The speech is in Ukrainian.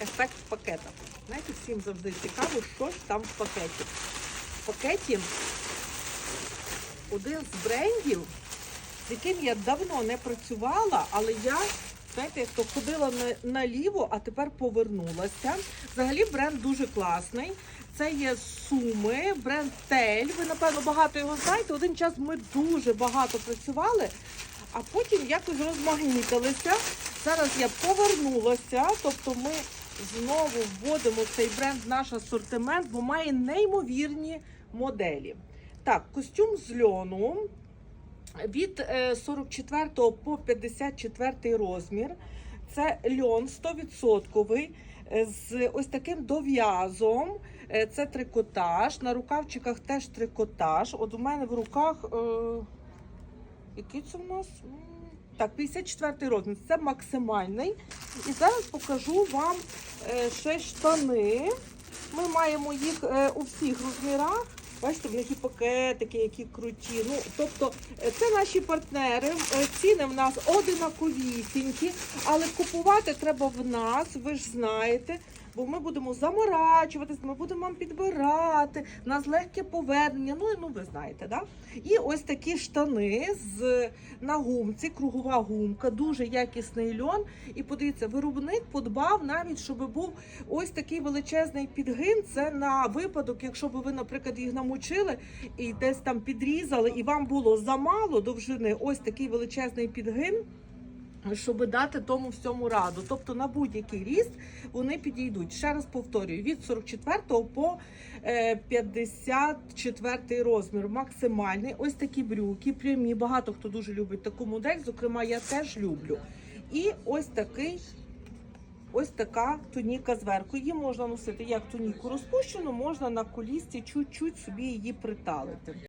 ефект пакета. Знаєте, всім завжди цікаво, що ж там в пакеті. В пакеті один з брендів, з яким я давно не працювала, але я, знаєте, то ходила на, наліво, а тепер повернулася. Взагалі бренд дуже класний. Це є Суми, бренд Тель. Ви, напевно, багато його знаєте. Один час ми дуже багато працювали, а потім якось розмагнітилися. Зараз я повернулася, тобто ми знову вводимо цей бренд в наш асортимент, бо має неймовірні моделі. Так, костюм з льону від е, 44 по 54 розмір. Це льон 100% е, з ось таким дов'язом. Е, Це трикотаж. На рукавчиках теж трикотаж. От у мене в руках. Е, який це в нас? Так, 54 розмір. Це максимальний. І зараз покажу вам е, ще штани. Ми маємо їх е, у всіх розмірах. Бачите, в них і пакетики, які круті. Ну, тобто, е, це наші партнери. Ціни в нас одинаковісінькі, але купувати треба в нас, ви ж знаєте. Бо ми будемо заморачуватись, ми будемо вам підбирати, в нас легке повернення. Ну, ну ви знаєте, да? І ось такі штани з на гумці, кругова гумка, дуже якісний льон. І подивіться, виробник подбав навіть, щоб був ось такий величезний підгин. Це на випадок, якщо б ви, наприклад, їх намочили і десь там підрізали, і вам було замало довжини, ось такий величезний підгин. Щоб дати тому всьому раду. Тобто на будь-який ріст вони підійдуть. Ще раз повторюю, від 44 по е, 54 розмір. Максимальний. Ось такі брюки, прямі. Багато хто дуже любить таку модель. Зокрема, я теж люблю. І ось такий. Ось така туніка зверху. Її можна носити як туніку розпущену, можна на колісці чуть-чуть собі її приталити.